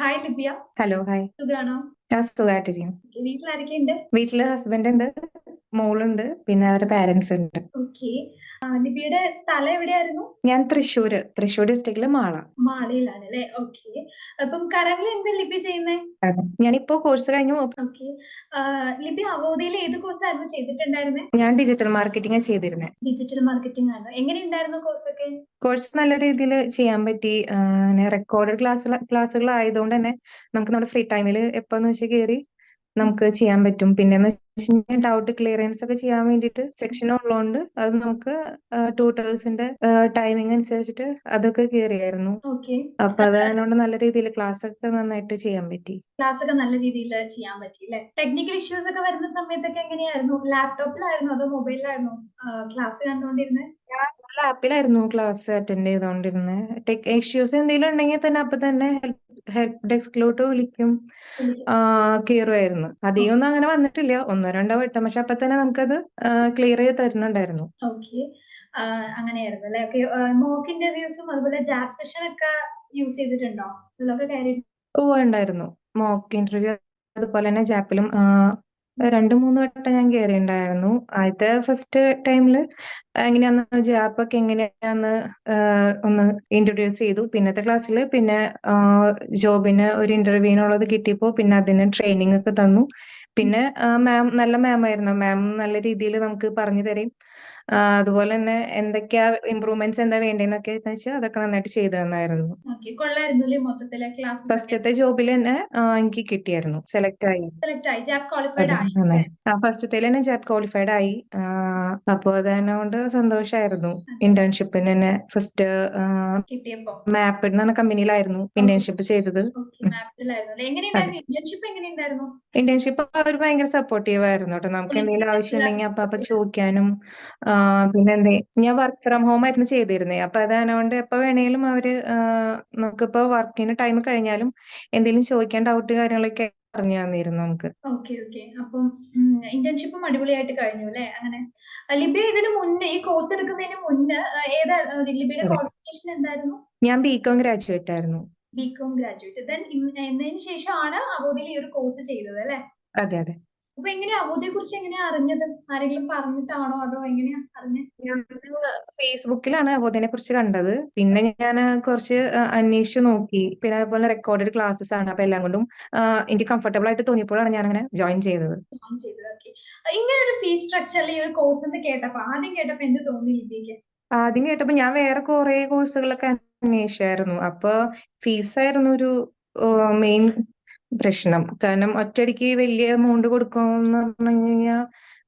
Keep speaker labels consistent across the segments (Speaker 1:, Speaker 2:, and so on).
Speaker 1: Hi Libya
Speaker 2: hello hi
Speaker 1: സുഖാണോ?
Speaker 2: ഞാൻ സുഖമായിട്ടിരിക്കുന്നു
Speaker 1: വീട്ടിലാരൊക്കെയുണ്ട്?
Speaker 2: വീട്ടിൽ ഹസ്ബൻഡ് ഉണ്ട് മോളുണ്ട് പിന്നെ അവരുടെ പാരന്റ്സ് ഉണ്ട്.
Speaker 1: ഓക്കെ ലിബിയുടെ സ്ഥലം എവിടെയായിരുന്നു?
Speaker 2: ഞാൻ തൃശ്ശൂർ തൃശ്ശൂർ ഡിസ്ട്രിക്റ്റിൽ മാള.
Speaker 1: മാളയിലാണ് അല്ലേ ഓക്കെ അപ്പം കറന്റ് എന്താ ലിബി ചെയ്യുന്നേ?
Speaker 2: ഞാനിപ്പോ കോഴ്സ് കഴിഞ്ഞു
Speaker 1: ഓക്കെ ലിബി അവോധയിൽ ഏത് കോഴ്സ് ആയിരുന്നു ചെയ്തിട്ടുണ്ടായിരുന്നത്
Speaker 2: ഞാൻ ഡിജിറ്റൽ മാർക്കറ്റിംഗ് ചെയ്തിരുന്നത്
Speaker 1: ഡിജിറ്റൽ മാർക്കറ്റിംഗ് ആണ് എങ്ങനെയുണ്ടായിരുന്നു കോഴ്സ് ഒക്കെ?
Speaker 2: കോഴ്സ് നല്ല രീതിയിൽ ചെയ്യാൻ പറ്റി. റെക്കോർഡ് ക്ലാസ് ക്ലാസ്സുകൾ ആയതുകൊണ്ട് തന്നെ നമുക്ക് നമ്മുടെ ഫ്രീ ടൈമിൽ എപ്പോന്ന് വെച്ചാൽ കയറി നമുക്ക് ചെയ്യാൻ പറ്റും. പിന്നെ ഡൗട്ട് ക്ലിയറൻസ് ഒക്കെ ചെയ്യാൻ വേണ്ടിയിട്ട് സെക്ഷൻ ഉള്ളതുകൊണ്ട് അത് നമുക്ക് ട്യൂട്ടേഴ്സിന്റെ ടൈമിംഗ് അനുസരിച്ചിട്ട് അതൊക്കെ കയറിയായിരുന്നു അപ്പൊ അതുകൊണ്ട് നല്ല രീതിയിൽ ക്ലാസ് ഒക്കെ നന്നായിട്ട് ചെയ്യാൻ പറ്റി.
Speaker 1: ക്ലാസ് ഒക്കെ നല്ല രീതിയിൽ ചെയ്യാൻ പറ്റി അല്ലെ ടെക്നിക്കൽ ഇഷ്യൂസ് ഒക്കെ വരുന്ന സമയത്തൊക്കെ എങ്ങനെയായിരുന്നു? ലാപ്ടോപ്പിലായിരുന്നു അതോ മൊബൈലിലായിരുന്നു ക്ലാസ് കണ്ടുകൊണ്ടിരുന്നത്
Speaker 2: ലാപ്പിലായിരുന്നു ക്ലാസ് അറ്റൻഡ് ചെയ്തോണ്ടിരുന്നത് ടെക് ഇഷ്യൂസ് എന്തെങ്കിലും ഉണ്ടെങ്കിൽ തന്നെ അപ്പൊ തന്നെ ഹെൽപ്പ് ഡെസ്കിലോട്ട് വിളിക്കും. കയറുമായിരുന്നു അധികം ഒന്നും അങ്ങനെ വന്നിട്ടില്ല. ഒന്നോ രണ്ടോ വട്ടം. പക്ഷെ അപ്പൊ തന്നെ നമുക്കത് ക്ലിയർ ചെയ്ത് തരുന്നുണ്ടായിരുന്നു.
Speaker 1: അങ്ങനെയായിരുന്നു അല്ലെ? മോക്ക് ഇന്റർവ്യൂസും അതുപോലെ ജാബ് സെഷൻ ഒക്കെ യൂസ് ചെയ്തിട്ടുണ്ടോ?
Speaker 2: ഓ ഉണ്ടായിരുന്നു. മോക്ക് ഇന്റർവ്യൂ അതുപോലെ തന്നെ ജാപ്പിലും രണ്ട് മൂന്ന് വട്ടം ഞാൻ കയറിയിട്ടുണ്ടായിരുന്നു ആദ്യത്തെ ഫസ്റ്റ് ടൈമിൽ എങ്ങനെയാന്ന് ജാപ്പ് ഒക്കെ എങ്ങനെയാന്ന് ഒന്ന് ഇൻട്രൊഡ്യൂസ് ചെയ്തു. പിന്നത്തെ ക്ലാസ്സിൽ പിന്നെ ജോബിന് ഒരു ഇന്റർവ്യൂവിനുള്ളത് കിട്ടിയപ്പോ പിന്നെ അതിന് ട്രെയിനിങ് ഒക്കെ തന്നു. പിന്നെ മാം നല്ല മാം ആയിരുന്നു. മാം നല്ല രീതിയിൽ നമുക്ക് പറഞ്ഞു തരും. അതുപോലെ തന്നെ എന്തൊക്കെയാ ഇമ്പ്രൂവ്മെന്റ്സ് എന്താ വേണ്ടതെന്നൊക്കെ വെച്ചാൽ അതൊക്കെ നന്നായിട്ട് ചെയ്തു തന്നായിരുന്നു. ഫസ്റ്റത്തെ ജോബിൽ തന്നെ എനിക്ക് കിട്ടിയായിരുന്നു. സെലക്ട് ആയി. ഫസ്റ്റത്തെ തന്നെ ജാബ് ക്വാളിഫൈഡ് ആയി. അപ്പൊ അതുകൊണ്ട് സന്തോഷമായിരുന്നു ഇന്റേൺഷിപ്പിന് തന്നെ ഫസ്റ്റ് മാപ്പ് എന്ന കമ്പനിയിലായിരുന്നു ഇന്റേൺഷിപ്പ് ചെയ്തത്. ഇന്റേൺഷിപ്പ് അവർ ഭയങ്കര സപ്പോർട്ടീവ് ആയിരുന്നു കേട്ടോ നമുക്ക് എന്തെങ്കിലും ആവശ്യം ഉണ്ടെങ്കിൽ അപ്പൊ അപ്പൊ ചോദിക്കാനും പിന്നെ എന്തേ ഞാൻ വർക്ക് ഫ്രം ഹോം ആയിരുന്നു ചെയ്തിരുന്നേ. അപ്പൊ അതായതുകൊണ്ട് എപ്പൊ വേണേലും അവർ നമുക്കിപ്പോ വർക്കിന് ടൈം കഴിഞ്ഞാലും എന്തെങ്കിലും ചോദിക്കാൻ ഡൗട്ട് കാര്യങ്ങളൊക്കെ പറഞ്ഞു തന്നിരുന്നു നമുക്ക്.
Speaker 1: ഓക്കെ ഓക്കെ അപ്പം ഇന്റേൺഷിപ്പും അടിപൊളിയായിട്ട് കഴിഞ്ഞു അല്ലെ? അങ്ങനെ. ലിബിയ ഇതിന് മുന്നേ ഈ കോഴ്സ് എടുക്കുന്നതിന് മുന്നേ ഏതാ ലിബിയുടെ ക്വാളിഫിക്കേഷൻ എന്തായിരുന്നു?
Speaker 2: ഞാൻ ബികോം ഗ്രാജുവേറ്റ് ആയിരുന്നു.
Speaker 1: ബികോം ഗ്രാജുവേറ്റ് ദെൻ എന്നതിന് ശേഷമാണ് അവോദിൽ ഈ ഒരു കോഴ്സ് ചെയ്തത് അല്ലെ?
Speaker 2: അതെ അതെ.
Speaker 1: അപ്പൊ എങ്ങനെയാ അവോദിയെ കുറിച്ച് എങ്ങനെയാ അറിഞ്ഞത്? ആരെങ്കിലും പറഞ്ഞിട്ടാണോ അതോ എങ്ങനെയാ അറിഞ്ഞത്
Speaker 2: ഫേസ്ബുക്കിലാണ് അവോദിനെ കുറിച്ച് കണ്ടത്. പിന്നെ ഞാൻ കുറച്ച് അന്വേഷിച്ചു നോക്കി. പിന്നെ അതുപോലെ റെക്കോർഡഡ് ക്ലാസ്സസ് ആണ്. അപ്പൊ എല്ലാം കൊണ്ടും എനിക്ക് കംഫർട്ടബിൾ ആയിട്ട് തോന്നിയപ്പോഴാണ് ഞാൻ അങ്ങനെ ജോയിൻ ചെയ്തത്.
Speaker 1: ഇങ്ങനെ ഒരു ഫീസ് സ്ട്രക്ചർ ഈ ഒരു കോഴ്സ് കേട്ടപ്പോ ആദ്യം കേട്ടപ്പോ എന്ത് തോന്നി
Speaker 2: ആദ്യം കേട്ടപ്പോ ഞാൻ വേറെ കുറെ കോഴ്സുകളൊക്കെ അന്വേഷിച്ചായിരുന്നു അപ്പൊ ഫീസായിരുന്നു ഒരു മെയിൻ പ്രശ്നം. കാരണം ഒറ്റയടിക്ക് വലിയ എമൗണ്ട് കൊടുക്കുമെന്ന് പറഞ്ഞു കഴിഞ്ഞാൽ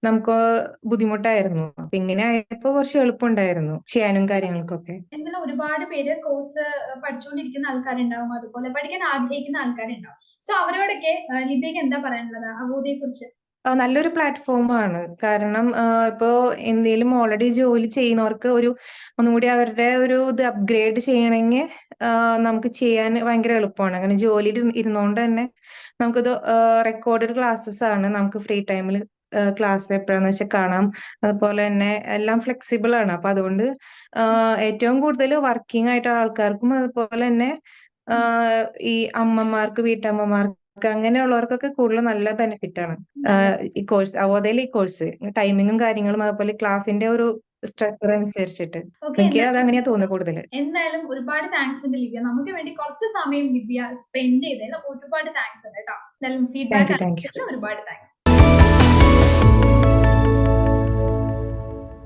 Speaker 2: നമുക്ക് ബുദ്ധിമുട്ടായിരുന്നു. അപ്പൊ ഇങ്ങനെ ആയപ്പോ കുറച്ച് എളുപ്പമുണ്ടായിരുന്നു ചെയ്യാനും കാര്യങ്ങൾക്കൊക്കെ.
Speaker 1: ഒരുപാട് പേര് കോഴ്സ് പഠിച്ചുകൊണ്ടിരിക്കുന്ന ആൾക്കാരുണ്ടാവും. അതുപോലെ പഠിക്കാൻ ആഗ്രഹിക്കുന്ന ആൾക്കാരുണ്ടാവും. സോ അവരോടൊക്കെ ലിബിയക്ക് എന്താ പറയാനുള്ളത്? അവോധയെ കുറിച്ച്
Speaker 2: നല്ലൊരു പ്ലാറ്റ്ഫോമാണ്. കാരണം ഇപ്പോ എന്തെങ്കിലും ഓൾറെഡി ജോലി ചെയ്യുന്നവർക്ക് ഒരു ഒന്നുകൂടി അവരുടെ ഒരു ഇത് അപ്ഗ്രേഡ് ചെയ്യണമെങ്കിൽ നമുക്ക് ചെയ്യാൻ ഭയങ്കര എളുപ്പമാണ്. അങ്ങനെ ജോലിയിൽ ഇരുന്നുകൊണ്ട് തന്നെ നമുക്കിത് റെക്കോർഡഡ് ക്ലാസ്സസ് ആണ്. നമുക്ക് ഫ്രീ ടൈമിൽ ക്ലാസ് എപ്പോഴാന്ന് വെച്ചാൽ കാണാം. അതുപോലെ തന്നെ എല്ലാം ഫ്ലെക്സിബിൾ ആണ്. അപ്പൊ അതുകൊണ്ട് ഏറ്റവും കൂടുതൽ വർക്കിംഗ് ആയിട്ടുള്ള ആൾക്കാർക്കും അതുപോലെ തന്നെ ഈ അമ്മമാർക്ക് വീട്ടമ്മമാർക്ക് അങ്ങനെയുള്ളവർക്കൊക്കെ കൂടുതൽ നല്ല ബെനിഫിറ്റ് ആണ്. ഈ കോഴ്സ് അവോധയിൽ ഈ കോഴ്സ് ടൈമിങ്ങും കാര്യങ്ങളും അതുപോലെ ക്ലാസിന്റെ ഒരു സ്ട്രക്ചർ അനുസരിച്ചിട്ട്. എനിക്ക് അത് അങ്ങനെയാ തോന്നുന്നത് കൂടുതൽ
Speaker 1: എന്തായാലും ഒരുപാട് താങ്ക്സ് ഉണ്ട് ലിബിയ നമുക്ക് വേണ്ടി കുറച്ച് സമയം ലിബിയ സ്പെൻഡ് ചെയ്തതിന് ഒരുപാട് താങ്ക്സ് ഉണ്ട് കേട്ടോ. എന്തായാലും ഫീഡ്ബാക്ക് ഒരുപാട് താങ്ക്സ്